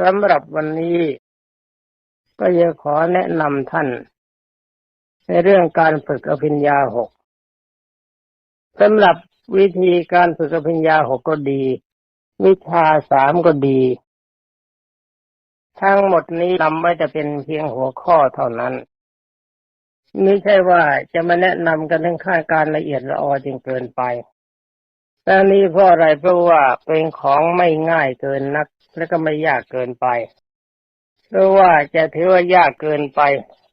สำหรับวันนี้ก็จะขอแนะนำท่าน ในเรื่องการฝึกอภิญญาหกสำหรับวิธีการฝึกอภิญญาหกก็ดี วิชาสามก็ดี ทั้งหมดนี้นำไว้จะเป็นเพียงหัวข้อเท่านั้น ไม่ใช่ว่าจะมาแนะนำกันทั้งขั้นการละเอียดละออจนเกินไป แต่นี้เพราะอะไรเพราะว่าเป็นของไม่ง่ายเกินนัก และก็ไม่ยากเกินไป เพราะว่าจะถือว่ายากเกินไป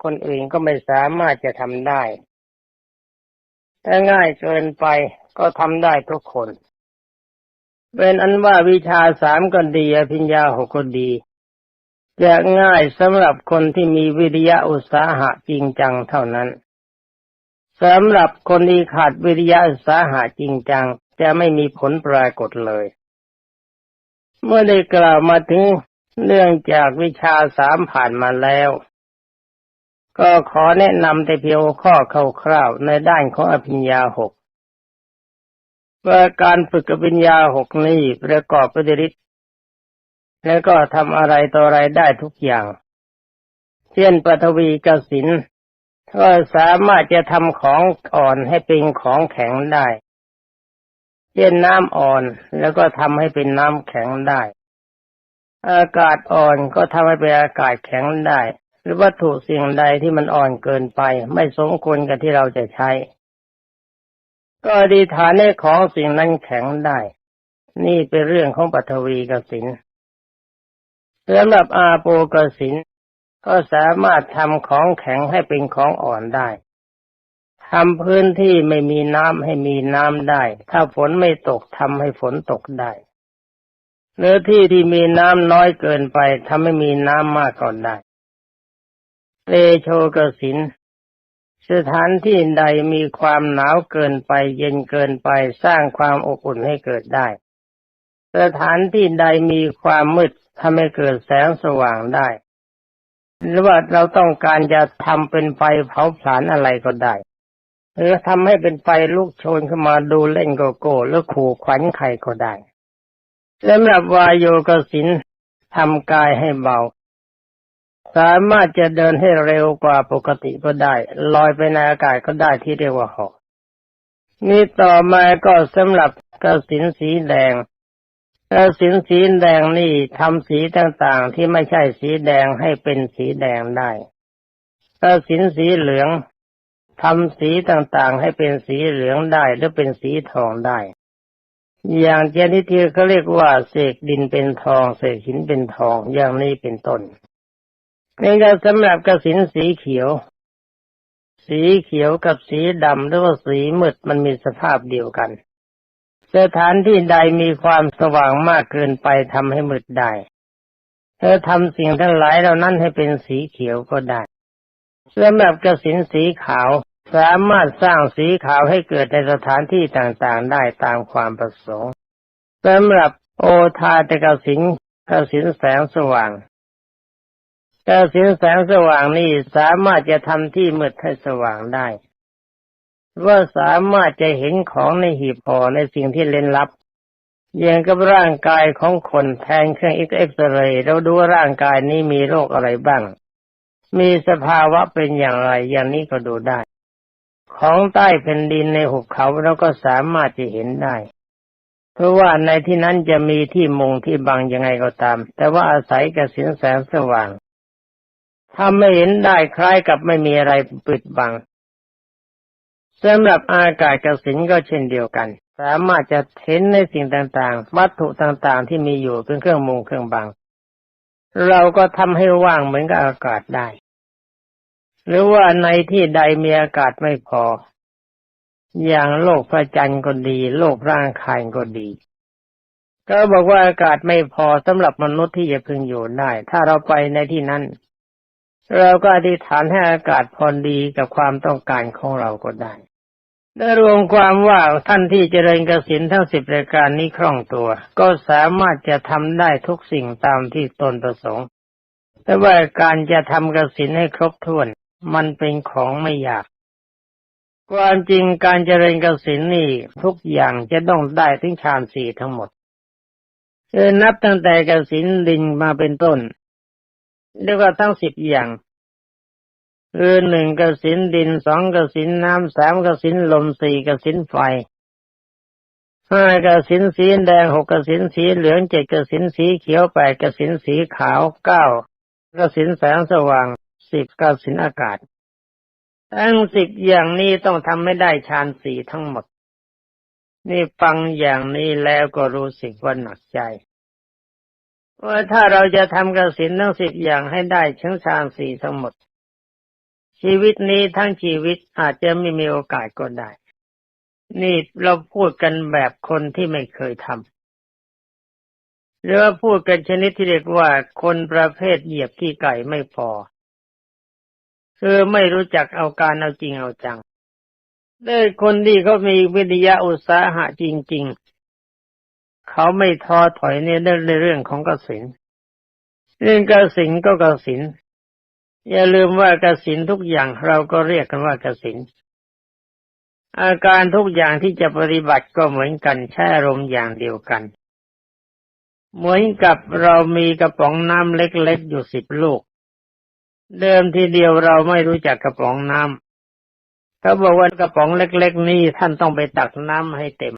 คนอื่นก็ไม่สามารถจะทำได้ ถ้าง่ายเกินไปก็ทำได้ทุกคน เป็นอันว่าวิชาสามก็ดีอภิญญาหกก็ดีจะง่ายสำหรับคนที่มีวิริยะอุตสาหะจริงจังเท่านั้นสำหรับคนที่ขาดวิริยะอุตสาหะจริงจัง จะไม่มีผลปรากฏเลย เมื่อได้กล่าวมาถึงเรื่องจากวิชาสามผ่านมาแล้ว ก็ขอแนะนำแต่เพียงข้อคร่าวๆในด้านของอภิญญาหกว่าการฝึกอภิญญาหกนี้ประกอบไปด้วยฤทธิแล้วก็ทำอะไรต่ออะไรได้ทุกอย่าง เช่นปฐวีกสินก็สามารถจะทำของอ่อนให้เป็นของแข็งได้ เช่นน้ำอ่อนแล้วก็ทำให้เป็นน้ำแข็งได้ อากาศอ่อนก็ทำให้เป็นอากาศแข็งได้ หรือวัตถุสิ่งใดที่มันอ่อนเกินไป ไม่สมควรกับที่เราจะใช้ ก็อธิฐานให้ของสิ่งนั้นแข็งได้ นี่เป็นเรื่องของปฐวีกสินสำหรับอาโปกสินก็สามารถทำของแข็งให้เป็นของอ่อนได้ ทำพื้นที่ไม่มีน้ำให้มีน้ำได้ ถ้าฝนไม่ตกทำให้ฝนตกได้ เนื้อที่ที่มีน้ำน้อยเกินไปทำให้มีน้ำมากก่อนได้เลโชกสินสถานที่ใดมีความหนาวเกินไป เย็นเกินไปสร้างความอบอุ่นให้เกิดได้ สถานที่ใดมีความมืดทำให้เกิดแสงสว่างได้ หรือว่าเราต้องการจะทำเป็นไฟเผาผลาญอะไรก็ได้ หรือทำให้เป็นไฟลุกโชนขึ้นมาดูเล่นโกโก้หรือขู่ขวัญใครก็ได้สำหรับวายโยกสินทำกายให้เบา สามารถจะเดินให้เร็วกว่าปกติก็ได้ลอยไปในอากาศก็ได้ที่เรียกว่าหอกนี่ต่อมาก็สำหรับกสินสีแดงแล้วสินสีแดงนี่ทำสีต่างๆที่ไม่ใช่สีแดงให้เป็นสีแดงได้ถ้าสินสีเหลือง ทำสีต่างๆให้เป็นสีเหลืองได้หรือเป็นสีทองได้ อย่างเจนิทีเขาเรียกว่าเสกดินเป็นทองเสกหินเป็นทองอย่างนี้เป็นต้นนี่ก็สำหรับกระสินสีเขียว สีเขียวกับสีดำหรือว่าสีมืดมันมีสภาพเดียวกัน สถานที่ใดมีความสว่างมากเกินไปทำให้มืดได้เธอทำสิ่งทั้งหลายเหล่านั้นให้เป็นสีเขียวก็ได้ สำหรับกระสินสีขาวสามารถสร้างสีขาวให้เกิดในสถานที่ต่างๆ ได้ตามความประสงค์สำหรับโอทาตกสินกสินแสงสว่างกสินแสงสว่างนี่สามารถจะทำที่มืดให้สว่างได้ว่าสามารถจะเห็นของในหีบห่อในสิ่งที่เล่นลับอย่างกับร่างกายของคนแทนเครื่องเอ็กซเรย์เราดูว่าร่างกายนี้มีโรคอะไรบ้าง มีสภาวะเป็นอย่างไร อย่างนี้ก็ดูได้ ของใต้แผ่นดินในหุบเขาเราก็สามารถจะเห็นได้ เพราะว่าในที่นั้นจะมีที่มุงที่บังยังไงก็ตาม แต่ว่าอาศัยกับสินแสงสว่างทำไม่เห็นได้คล้ายกับไม่มีอะไรปิดบังสำหรับอากาศกสินก็เช่นเดียวกัน สามารถจะเห็นในสิ่งต่างๆ วัตถุต่างๆ ที่มีอยู่เป็นเครื่องมุงเครื่องบัง เราก็ทำให้ว่างเหมือนกับอากาศได้ หรือว่าในที่ใดมีอากาศไม่พอ อย่างโลกพระจันทร์ก็ดี โลกร่างกายก็ดี ก็บอกว่าอากาศไม่พอสำหรับมนุษย์ที่จะพึงอยู่ได้ ถ้าเราไปในที่นั้น เราก็อธิษฐานให้อากาศพอดีกับความต้องการของเราก็ได้ได้รวมความว่าท่านที่เจริญกสินทั้งสิบรายการนี้คล่องตัว ก็สามารถจะทำได้ทุกสิ่งตามที่ตนประสงค์ แต่ว่าการจะทำกสินให้ครบถ้วน มันเป็นของไม่ยาก ความจริงการเจริญกสินนี่ทุกอย่างจะต้องได้ทั้งฌานสี่ทั้งหมดคือนับตั้งแต่กสินดินมาเป็นต้นเรียกว่าทั้งสิบอย่างคือหนึ่งกสินดินสองกสินน้ำสามกสินลมสี่กสินไฟห้ากสินสีแดงหกกสินสีเหลืองเจ็ดกสินสีเขียวแปดกสินสีขาวเก้ากสินแสงสว่าง สิบกสินอากาศ ทั้งสิบอย่างนี้ต้องทำไม่ได้ฌานสี่ทั้งหมด นี่ฟังอย่างนี้แล้วก็รู้สึกว่าหนักใจว่าถ้าเราจะทำกสินทั้งสิบอย่างให้ได้ชั้งฌานสี่ทั้งหมด ชีวิตนี้ทั้งชีวิตอาจจะไม่มีโอกาสก็ได้ นี่เราพูดกันแบบคนที่ไม่เคยทำหรือว่าพูดกันชนิดที่เรียกว่าคนประเภทเหยียบที่ไก่ไม่พอ คือไม่รู้จักเอาการเอาจริงเอาจังได้คนที่เขามีวิทยาอุตสาหะจริง ๆ เขาไม่ท้อถอยในในเรื่องของกสินเรื่องกสินก็กสินอย่าลืมว่ากสินทุกอย่างเราก็เรียกกันว่ากสินอาการทุกอย่างที่จะปฏิบัติก็เหมือนกันใช้อารมณ์อย่างเดียวกัน เหมือนกับเรามีกระป๋องน้ำเล็กๆอยู่สิบลูก เดิมทีเดียวเราไม่รู้จักกระป๋องน้ำเขาบอกว่ากระป๋องเล็ก ๆ นี้ท่านต้องไปตักน้ำให้เต็ม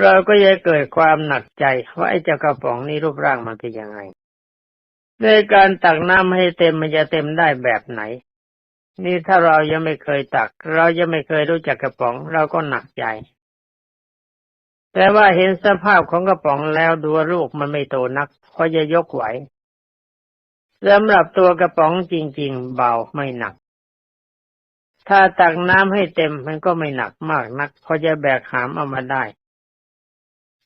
เราก็จะเกิดความหนักใจว่าไอ้เจ้ากระป๋องนี้รูปร่างมันเป็นยังไง ในการตักน้ำให้เต็มมันจะเต็มได้แบบไหน นี่ถ้าเรายังไม่เคยตัก เรายังไม่เคยรู้จักกระป๋อง เราก็หนักใจ แต่ว่าเห็นสภาพของกระป๋องแล้วดูลูกมันไม่โตนักพอจะยกไหว สำหรับตัวกระป๋องจริง ๆ เบาไม่หนัก ถ้าตักน้ำให้เต็มมันก็ไม่หนักมากนักพอจะแบกหามเอามาได้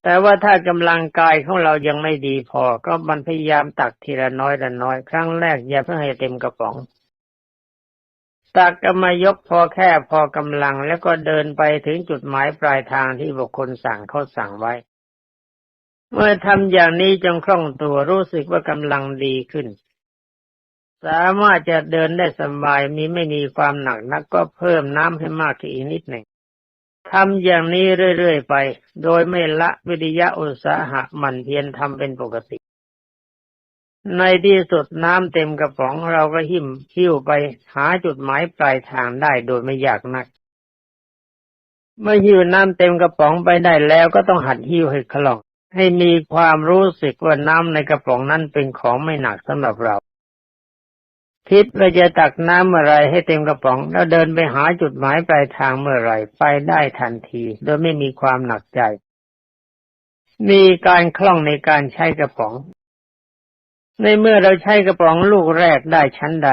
แต่ว่าถ้ากำลังกายของเรายังไม่ดีพอ ก็มันพยายามตักทีละน้อยละน้อย ครั้งแรกอย่าเพิ่งให้เต็มกระป๋อง ตักก็มายกพอแค่พอกำลังแล้วก็เดินไปถึงจุดหมายปลายทางที่บุคคลสั่งเขาสั่งไว้ เมื่อทำอย่างนี้จงคล่องตัวรู้สึกว่ากำลังดีขึ้น สามารถจะเดินได้สบายมีไม่มีความหนักนักก็เพิ่มน้ำให้มากขึ้นอีกนิดหนึ่งทำอย่างนี้เรื่อยๆไป โดยไม่ละวิทยาอุตสาหะมันเพียรทำเป็นปกติ ในที่สุดน้ำเต็มกระป๋องเราก็หิ้มหิ้วไปหาจุดหมายปลายทางได้โดยไม่ยากนัก เมื่อหิ้วน้ำเต็มกระป๋องไปได้แล้วก็ต้องหัดหิ้วให้คล่อง ให้มีความรู้สึกว่าน้ำในกระป๋องนั้นเป็นของไม่หนักสำหรับเรา คิดว่าจะตักน้ำเมื่อไรให้เต็มกระป๋อง แล้วเดินไปหาจุดหมายปลายทางเมื่อไรไปได้ทันที โดยไม่มีความหนักใจ มีการคล่องในการใช้กระป๋อง ในเมื่อเราใช้กระป๋องลูกแรกได้ชั้นใด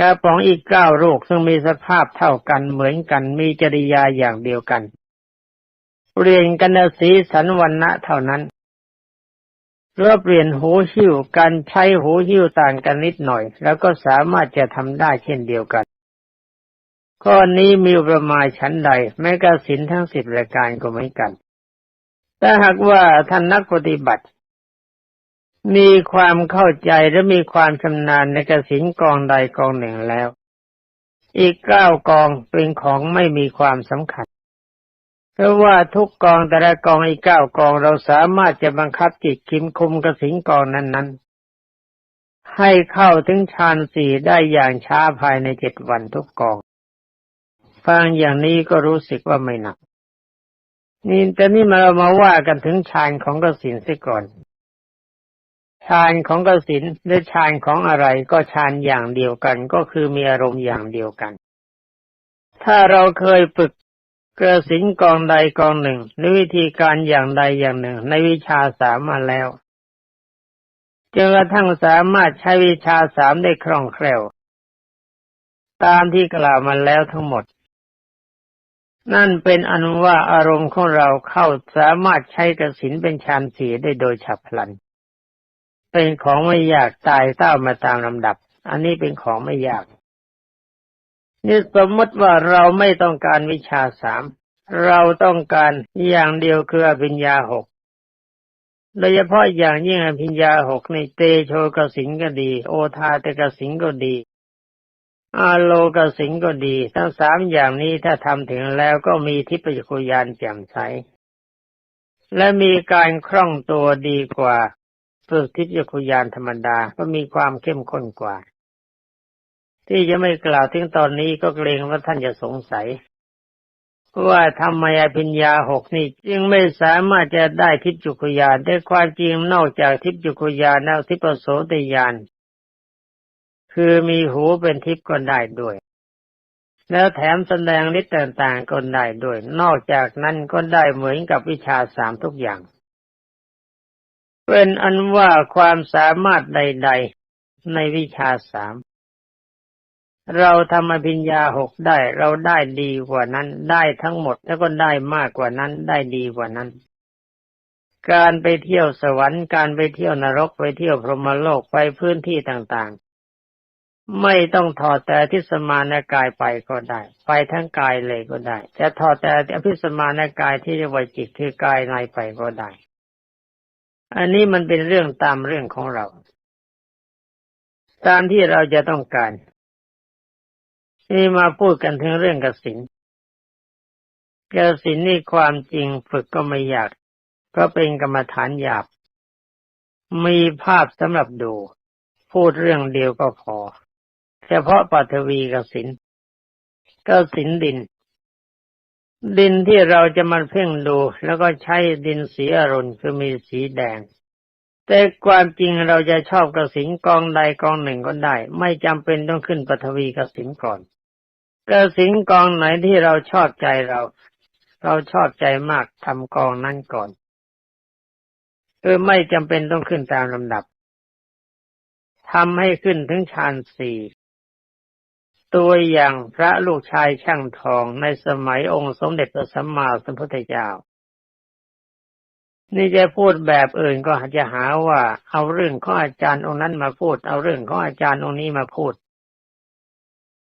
กระป๋องอีกเก้าลูกซึ่งมีสภาพเท่ากันเหมือนกันมีจริยาอย่างเดียวกันเปลี่ยนกันสีสันวันณะเท่านั้น เรื่อเปลี่ยนหูหิ้วการใช้หูหิ้วต่างกันนิดหน่อย แล้วก็สามารถจะทำได้เช่นเดียวกัน ข้อนี้มีประมาณชั้นใด แม้กระสินทั้งสิบรายการก็เหมือนกันแต่หากว่าท่านนักปฏิบัติ มีความเข้าใจและมีความชำนาญในกสินกองใดกองหนึ่งแล้ว อีกเก้ากองเป็นของไม่มีความสำคัญ เพราะว่าทุกกองแต่ละกองอีกเก้ากองเราสามารถจะบังคับจิตคิมคุมกสินกองนั้นๆ ให้เข้าถึงฌานสี่ได้อย่างช้าภายในเจ็ดวันทุกกอง ฟังอย่างนี้ก็รู้สึกว่าไม่หนัก นี่แต่นี่มาเรามาว่ากันถึงฌานของกสินเสียก่อนฌานของกสินหรือฌานของอะไรก็ฌานอย่างเดียวกันก็คือมีอารมณ์อย่างเดียวกัน ถ้าเราเคยฝึก กระสินกองใดกองหนึ่งหรือวิธีการอย่างใดอย่างหนึ่ง ในวิชาสามมาแล้วจนกระทั่งสามารถใช้วิชาสามได้คล่องแคล่ว ตามที่กล่าวมาแล้วทั้งหมด นั่นเป็นอนุว่าอารมณ์ของเราเข้าสามารถใช้กระสินเป็นฌานสีได้โดยฉับพลัน เป็นของไม่ยากตายเต้ามาตามลำดับ อันนี้เป็นของไม่ยาก นี่สมมติว่าเราไม่ต้องการวิชาสามเราต้องการอย่างเดียวคืออภิญญาหกโดยเฉพาะอย่างยิ่งอภิญญาหกในเตโชกสิงก็ดี โอทาเตกสิงก็ดี อาโลกสิงก็ดี ทั้งสามอย่างนี้ถ้าทำถึงแล้วก็มีทิพยคุยานแจ่มใสและมีการคล่องตัวดีกว่าฝึกทิพยคุยานธรรมดาก็มีความเข้มข้นกว่า ที่จะไม่กล่าวถึงตอนนี้ก็เกรงว่าท่านจะสงสัย ว่าทำไมอภิญญาหกนี่จึงไม่สามารถจะได้ทิพยคุยานได้ความจริงนอกจากทิพยคุยานแล้วทิพโสตยานคือมีหูเป็นทิพย์ก็ได้ด้วย แล้วแถมแสดงฤทธิ์ต่างๆก็ได้ด้วย นอกจากนั้นก็ได้เหมือนกับวิชาสามทุกอย่าง เป็นอันว่าความสามารถใด ๆ ในวิชาสาม เราทำอภิญญาหกได้ เราได้ดีกว่านั้น ได้ทั้งหมดแล้วก็ได้มากกว่านั้น ได้ดีกว่านั้น การไปเที่ยวสวรรค์ การไปเที่ยวนรกไปเที่ยวพรหมโลกไปพื้นที่ต่างๆ ไม่ต้องถอดแต่ทิสมานกายไปก็ได้ ไปทั้งกายเลยก็ได้ จะถอดแต่อภิสมานกายที่เรียกว่าจิตคือกายในไปก็ได้ อันนี้มันเป็นเรื่องตามเรื่องของเรา ตามที่เราจะต้องการ นี่มาพูดกันถึงเรื่องกสินกสินนี่ความจริงฝึกก็ไม่ยากก็เป็นกรรมฐานหยาบ มีภาพสำหรับดู พูดเรื่องเดียวก็พอ เฉพาะปัทวีกสินกสินดิน ดินที่เราจะมาเพ่งดู แล้วก็ใช้ดินสีอรุณคือมีสีแดงแต่ความจริงเราจะชอบกระสินกองใดกองหนึ่งก็ได้ ไม่จำเป็นต้องขึ้นปฐวีกระสินก่อน กระสินกองไหนที่เราชอบใจเรา เราชอบใจมากทำกองนั้นก่อนคือไม่จำเป็นต้องขึ้นตามลำดับทำให้ขึ้นถึงฌานสี่ตัวอย่างพระลูกชายช่างทองในสมัยองค์สมเด็จพระสัมมาสัมพุทธเจ้า นี่จะพูดแบบอื่นก็จะหาว่า เอาเรื่องของอาจารย์องค์นั้นมาพูด เอาเรื่องของอาจารย์องค์นี้มาพูด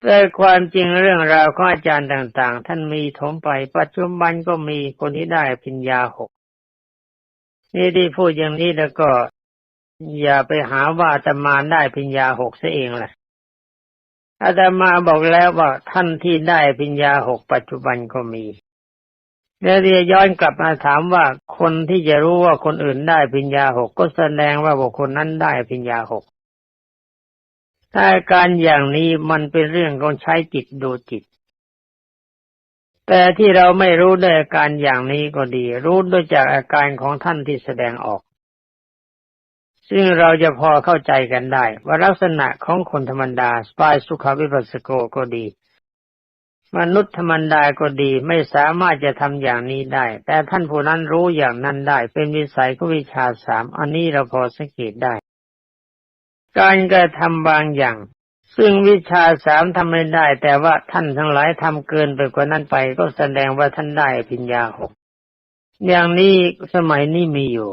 แต่ความจริงเรื่องราวของอาจารย์ต่างๆ ท่านมีถมไป ปัจจุบันก็มีคนที่ได้พิญญาหกนี่ที่พูดอย่างนี้แล้วก็ อย่าไปหาว่าตมาได้พิญญาหกซะเองแหละอาตมาบอกแล้วว่าท่านที่ได้ปิญญาหกปัจจุบันก็มีแล้วเรียย้อนกลับมาถามว่าคนที่จะรู้ว่าคนอื่นได้ปิญญาหกก็แสดงว่าบุคคลนั้นได้ปิญญาหก ถ้าการอย่างนี้มันเป็นเรื่องของใช้จิตดูจิต แต่ที่เราไม่รู้ด้วยอาการอย่างนี้ก็ดี รู้ด้วยจากอาการของท่านที่แสดงออก ซึ่งเราจะพอเข้าใจกันได้ ว่าลักษณะของคนธรรมดาสปายสุขวิปัสสโกก็ดี มนุษย์ธรรมดาก็ดีไม่สามารถจะทำอย่างนี้ได้ แต่ท่านผู้นั้นรู้อย่างนั้นได้ เป็นวิสัยของวิชาสามอันนี้เราพอสังเกตได้ การกระทำบางอย่าง ซึ่งวิชาสามทำไม่ได้ แต่ว่าท่านทั้งหลายทำเกินไปกว่านั้นไป ก็แสดงว่าท่านได้ปัญญาหกอย่างนี้สมัยนี้มีอยู่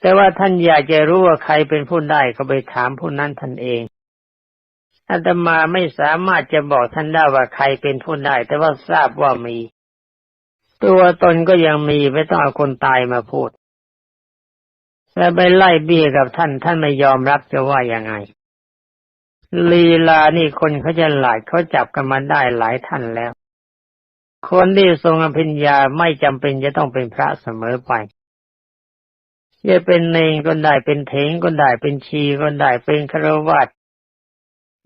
แต่ว่าท่านอยากจะรู้ว่าใครเป็นผู้ได้ก็ไปถามผู้นั้นท่านเองอาตมาไม่สามารถจะบอกท่านได้ว่าใครเป็นผู้ได้ แต่ว่าทราบว่ามี ตัวตนก็ยังมีไม่ต้องเอาคนตายมาพูด แล้วไปไล่เบี้ยกับท่าน ท่านไม่ยอมรับจะว่ายังไง ลีลานี่คนเขาจะหลายเขาจับกันมาได้หลายท่านแล้ว คนที่ทรงอภิญญาไม่จำเป็นจะต้องเป็นพระเสมอไปจะเป็นเนงก็ได้เป็นเถงก็ได้เป็นชีก็ได้เป็นคารวัต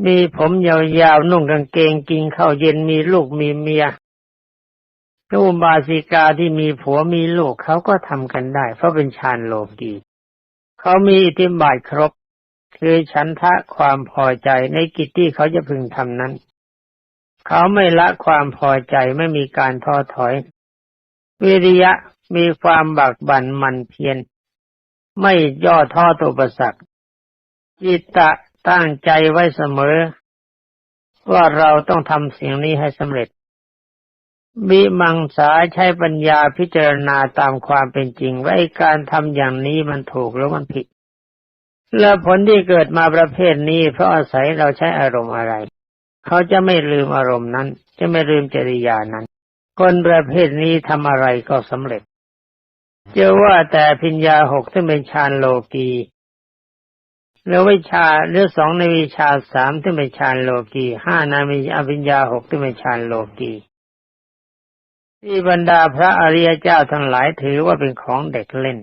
มีผมยาวๆนุ่งกางเกงกินข้าวเย็นมีลูกมีเมียผู้บาสิกาที่มีผัวมีลูกเขาก็ทำกันได้ เพราะเป็นฌานโลกี เขามีอิทธิบาทครบ คือฉันทะความพอใจในกิจที่เขาจะพึงทำนั้น เขาไม่ละความพอใจไม่มีการท้อถอย วิริยะมีความบักบั่นมันเพียรไม่ย่อท้อตัวประสักจิตตะตั้งใจไว้เสมอ ว่าเราต้องทำสิ่งนี้ให้สำเร็จ มีมังสาใช้ปัญญาพิจารณาตามความเป็นจริง ว่าการทำอย่างนี้มันถูกหรือมันผิด และผลที่เกิดมาประเภทนี้ เพราะอาศัยเราใช้อารมณ์อะไร เขาจะไม่ลืมอารมณ์นั้น จะไม่ลืมจริยานั้น คนประเภทนี้ทำอะไรก็สำเร็จจะว่าแต่พิญญาหกที่เป็นฌานโลกีแล้ววิชาหรือสองในวิชาสามที่เป็นฌานโลกีห้าในวิอภิญญาหกที่เป็นฌานโลกี ที่บรรดาพระอริยเจ้าทั้งหลายถือว่าเป็นของเด็กเล่น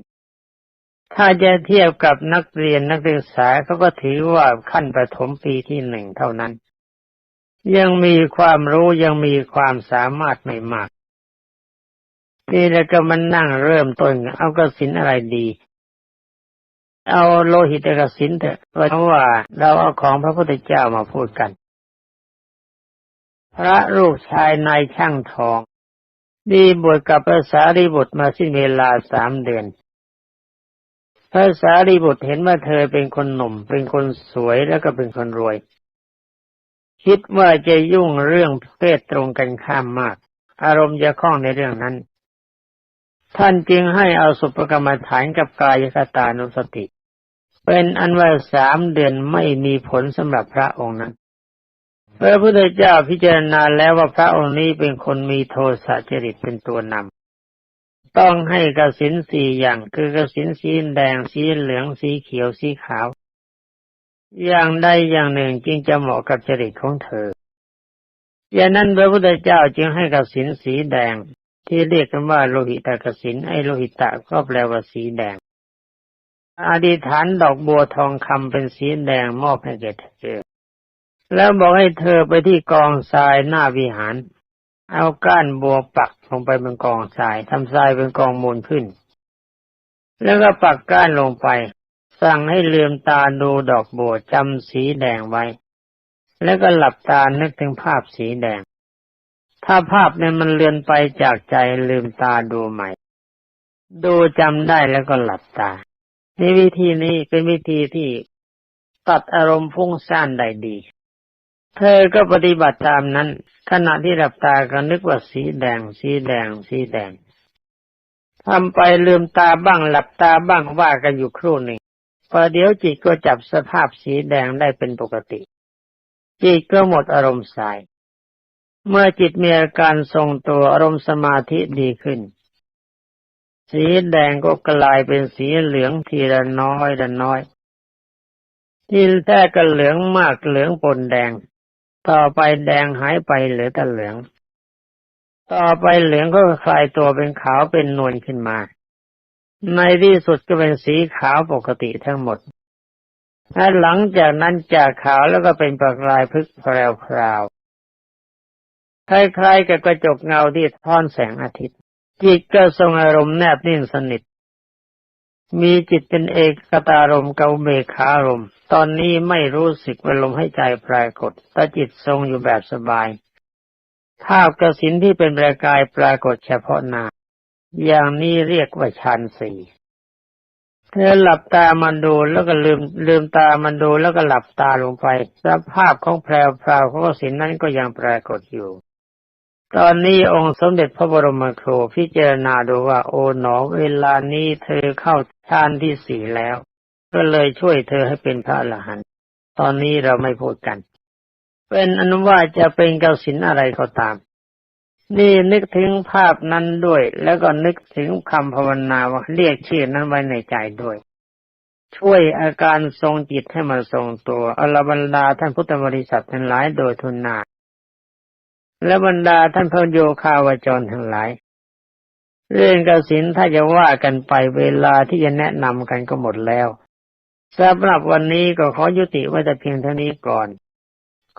ถ้าจะเทียบกับนักเรียนนักศึกษาเขาก็ถือว่าขั้นประถมปีที่หนึ่งเท่านั้น ยังมีความรู้ยังมีความสามารถไม่มาก นี่แล้วก็มันนั่งเริ่มต้นเอากสินอะไรดี เอาโลหิตกสินเถอะเพราะว่าเราเอาของพระพุทธเจ้ามาพูดกัน พระลูกชายนายช่างทอง ดีบวชกับพระสารีบุตรมาสิ้นเวลาสามเดือน พระสารีบุตรเห็นว่าเธอเป็นคนหนุ่ม เป็นคนสวยแล้วก็เป็นคนรวย คิดว่าจะยุ่งเรื่องเพศตรงกันข้ามมาก อารมณ์จะคล้องในเรื่องนั้น ท่านจึงให้เอาสุปกรรมฐานกับกายคตานุสติ เป็นอันว่าสามเดือนไม่มีผลสำหรับพระองค์นั้น พระพุทธเจ้าพิจารณาแล้วว่าพระองค์นี้เป็นคนมีโทสะจริตเป็นตัวนำต้องให้กสินสี่อย่างคือกสินสีแดงสีเหลืองสีเขียวสีขาว อย่างใดอย่างหนึ่งจึงจะเหมาะกับจริตของเธออย่างนั้นพระพุทธเจ้าจึงให้กสินสีแดง ที่เรียกกันว่าโลหิตกสินไอโลหิตะก็แปลว่าสีแดงอธิษฐานดอกบัวทองคำเป็นสีแดงมอบให้แก่เธอ แล้วบอกให้เธอไปที่กองทรายหน้าวิหาร เอาก้านบัวปักลงไปบนกองทรายทำทรายเป็นกองมูลขึ้น แล้วก็ปักก้านลงไป สั่งให้ลืมตาดูดอกบัวจำสีแดงไว้ แล้วก็หลับตานึกถึงภาพสีแดง ถ้าภาพเนี่ยมันเลือนไปจากใจลืมตาดูใหม่ ดูจำได้แล้วก็หลับตานี่วิธีนี้เป็นวิธีที่ตัดอารมณ์ฟุ้งซ่านได้ดี เธอก็ปฏิบัติตามนั้น ขณะที่หลับตาก็นึกว่าสีแดง สีแดง สีแดงทำไปลืมตาบ้างหลับตาบ้างว่ากันอยู่ครู่หนึ่งพอเดี๋ยวจิตก็จับสภาพสีแดงได้เป็นปกติ จิตก็หมดอารมณ์สาย เมื่อจิตมีอาการทรงตัวอารมณ์สมาธิดีขึ้น สีแดงก็กลายเป็นสีเหลืองทีละน้อยละน้อย ที่แท้ก็เหลืองมากเหลืองปนแดง ต่อไปแดงหายไปเหลือแต่เหลือง ต่อไปเหลืองก็คลายตัวเป็นขาวเป็นนวลขึ้นมา ในที่สุดก็เป็นสีขาวปกติทั้งหมดและหลังจากนั้นจากขาวแล้วก็เป็นประกายพึกแพรวคล้ายๆกับกระจกเงาที่ทอนแสงอาทิตย์ จิตก็ทรงอารมณ์แนบนิ่งสนิท มีจิตเป็นเอกกตารมเกาเมคารม ตอนนี้ไม่รู้สึกว่าลมให้ใจปรากฏแต่จิตทรงอยู่แบบสบายภาพกสินที่เป็นประกายปรากฏเฉพาะหน้า อย่างนี้เรียกว่าฌานสี่เธอหลับตามันดูแล้วก็ลืมลืมตามันดูแล้วก็หลับตาลงไป สภาพของแพรวพราวของกสินนั้นก็ยังปรากฏอยู่ ตอนนี้องค์สมเด็จพระบรมครูพิจารณาดูว่าโอ๋หนอเวลานี้เธอเข้าฌานที่สี่แล้ว ก็เลยช่วยเธอให้เป็นพระอรหันต์ตอนนี้เราไม่พูดกัน เป็นอนุว่าจะเป็นเกสินอะไรก็ตาม นี่นึกถึงภาพนั้นด้วย แล้วก็นึกถึงคำภาวนาว่าเรียกชื่อนั้นไว้ในใจด้วย ช่วยอาการทรงจิตให้มันทรงตัวอรบรรดาท่านพุทธบริษัททั้งหลายโดยทุนนา และบรรดาท่านพระโยคาวจรทั้งหลาย เรื่องกสินถ้าจะว่ากันไปเวลาที่จะแนะนำกันก็หมดแล้วสำหรับวันนี้ก็ขอยุติไว้แต่เพียงเท่านี้ก่อน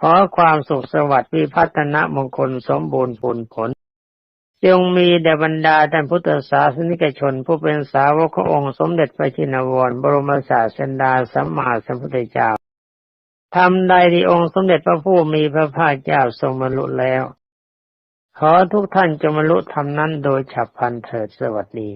ขอความสุขสวัสดิ์วิพัฒนมงคลสมบูรณ์ผลผล จงมีแด่บรรดาท่านพุทธศาสนิกชน ผู้เป็นสาวกขององค์สมเด็จพระจินวร บรมศาสดาสัมมาสัมพุทธเจ้า ทำใดที่องค์สมเด็จพระผู้มีพระภาคเจ้าทรงบรรลุแล้ว ขอทุกท่านจงบรรลุธรรมนั้นโดยฉับพลันเถิดสวัสดี